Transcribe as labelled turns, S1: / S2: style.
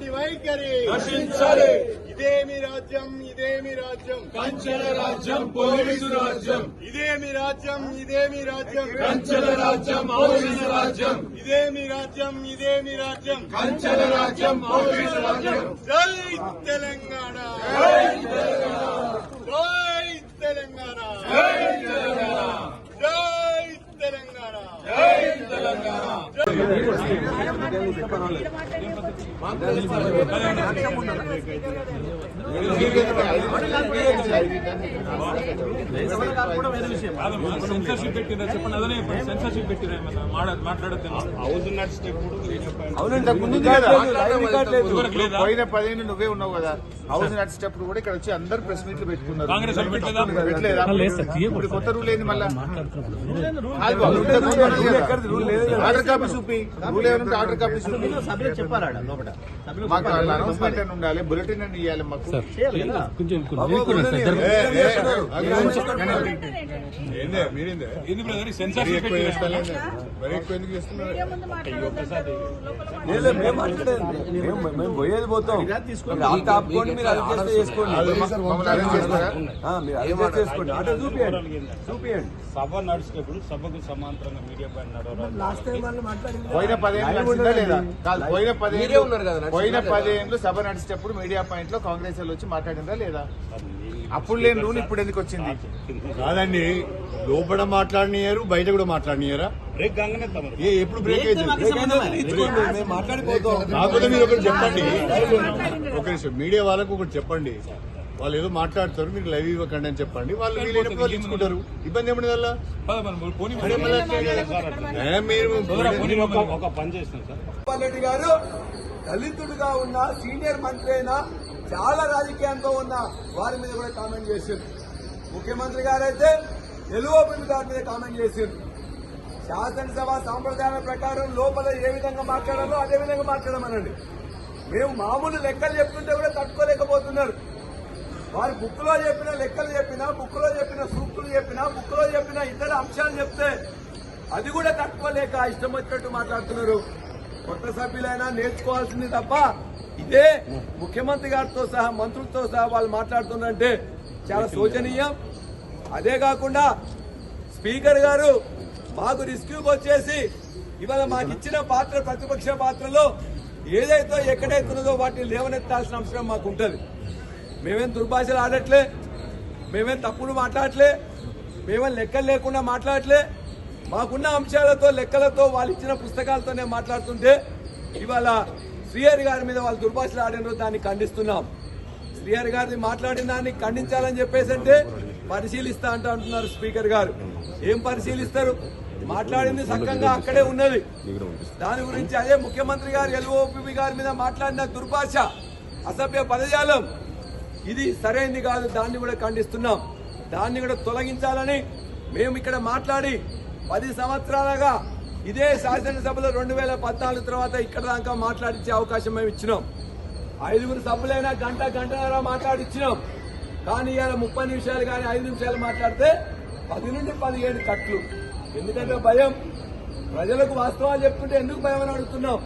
S1: ఇటువంటి వైఖరి.
S2: నశించాలి
S1: ఇదేమి రాజ్యం ఇదేమి రాజ్యం.
S2: కంచెల రాజ్యం పోలీసు రాజ్యం.
S1: ఇదేమి రాజ్యం ఇదేమి రాజ్యం.
S2: కంచెల రాజ్యం పోలీసు రాజ్యం.
S1: ఇదేమి రాజ్యం ఇదేమి రాజ్యం.
S2: కంచెల రాజ్యం పోలీసు రాజ్యం.
S1: జై తెలంగాణ. జై తెలంగాణ. జై తెలంగాణ.
S3: కాదమ్మా సెన్సర్షిప్ పెట్టిందా చెప్పండి అదనే చెప్పండి సెన్సర్షిప్ లేదా?
S4: పోయిన పదిహేను నువ్వే ఉన్నావు కదా. హౌస్ నడిచేటప్పుడు కూడా ఇక్కడ వచ్చి అందరు ప్రెస్ మీట్లు పెట్టుకున్నారు.
S3: పెట్టలేదా?
S4: కొత్త రూల్ ఏంది మళ్ళా. ఆర్డర్ కాపీ చూపి. రూల్ ఏమంటే ఆర్డర్ కాపీ చూపి. మాకు అనౌన్స్మెంట్ అని ఉండాలి? బులెటిన్ అని ఇవ్వాలి మాకు?
S5: మేము పోయేది పోతాం. ఆపుకోండి మీరు అది చేస్తే చేసుకోండి. మీరు చూపియండి. చూపియండి.
S6: సభ నడిచేటప్పుడు సభకు సమాంతరంగా మీడియా పైన నడవరాదు
S4: పోయిన పదేళ్ళు లేదా? కాదు పోయిన పదేళ్ళు పోయిన పదేళ్ళు సభ నడిచేటప్పుడు మీడియా పాయింట్లో కాంగ్రెస్ వాళ్ళు వచ్చి మాట్లాడిందా లేదా? అప్పుడు లేని రూల్ ఇప్పుడు ఎందుకు వచ్చింది?
S1: కాదండి లోపల మాట్లాడినారు బయట కూడా మాట్లాడినారా
S6: బ్రేక్
S1: ఏ ఎప్పుడు బ్రేక్ కాకపోతే మీరు ఒకటి చెప్పండి. ఒక నిమిషం మీడియా వాళ్ళకు ఒకటి చెప్పండి. వాళ్ళు ఏదో మాట్లాడతారు మీరు లైవ్ ఇవ్వకండి అని చెప్పండి. వాళ్ళు వీలైనప్పుడు వాళ్ళు ఇచ్చుకుంటారు. ఇబ్బంది ఏమన్నా వల్ల మీరు
S6: ఒక పని సార్.
S5: గారు దళితుడిగా ఉన్న సీనియర్ మంత్రి అయినా చాలా రాజకీయంతో ఉన్న వారి మీద కూడా కామెంట్ చేశారు. ముఖ్యమంత్రి గారైతే ఎలువోపి గారి మీద కామెంట్ చేశారు. శాసనసభ సాంప్రదాయాల ప్రకారం లోపల ఏ విధంగా మాట్లాడాలో అదే విధంగా మాట్లాడమనండి. మేము మామూలు లెక్కలు చెప్తుంటే కూడా తట్టుకోలేకపోతున్నారు. వారి బుక్లో చెప్పిన లెక్కలు చెప్పినా బుక్లో చెప్పిన సూక్తులు చెప్పినా బుక్లో చెప్పిన ఇతర అంశాలు చెప్తే అది కూడా తట్టుకోలేక ఇష్టం వచ్చినట్టు మాట్లాడుతున్నారు. కొత్త సభ్యులైనా నేర్చుకోవాల్సింది తప్ప ఇదే ముఖ్యమంత్రి గారితో సహా మంత్రులతో సహా వాళ్ళు మాట్లాడుతున్నారంటే చాలా శోచనీయం. అదే కాకుండా స్పీకర్ గారు మాకు రిస్క్యూకి వచ్చేసి ఇవాళ మాకు ఇచ్చిన పాత్ర ప్రతిపక్ష పాత్రలో ఏదైతే ఎక్కడైతున్నదో వాటిని లేవనెత్తాల్సిన అవసరం మాకు ఉంటుంది. మేమేం దుర్భాషలు ఆడట్లే మేమేం తప్పులు మాట్లాడట్లే మేమేం లెక్కలు లేకుండా మాట్లాడట్లే. మాకున్న అంశాలతో లెక్కలతో వాళ్ళు ఇచ్చిన పుస్తకాలతోనే మాట్లాడుతుంటే ఇవాళ శ్రీహరి గారి మీద వాళ్ళు దుర్భాషలు ఆడినారు దాన్ని ఖండిస్తున్నాం. శ్రీహరి గారిని మాట్లాడిన దాన్ని ఖండించాలని చెప్పేసి అంటే పరిశీలిస్తా అంటూ అంటున్నారు స్పీకర్ గారు. ఏం పరిశీలిస్తారు? మాట్లాడింది సక్కంగా అక్కడే ఉన్నది. దాని గురించి అదే ముఖ్యమంత్రి గారు ఎల్ఓపి గారి మీద మాట్లాడిన దుర్భాష అసభ్య పదజాలం ఇది సరైంది కాదు దాన్ని కూడా ఖండిస్తున్నాం. దాన్ని కూడా తొలగించాలని మేము ఇక్కడ మాట్లాడి పది సంవత్సరాలుగా ఇదే శాసనసభలో రెండు వేల పద్నాలుగు తర్వాత ఇక్కడ దాకా మాట్లాడించే అవకాశం మేము ఇచ్చినాం. ఐదుగురు సభ్యులైనా గంట గంటన్నర మాట్లాడిచ్చినాం. కానీ ఇవాళ ముప్పై నిమిషాలు కానీ ఐదు నిమిషాలు మాట్లాడితే పది నుండి పదిహేడు కట్లు. ఎందుకంటే భయం. ప్రజలకు వాస్తవాలు చెప్పుకుంటే ఎందుకు భయం అని అడుగుతున్నాం?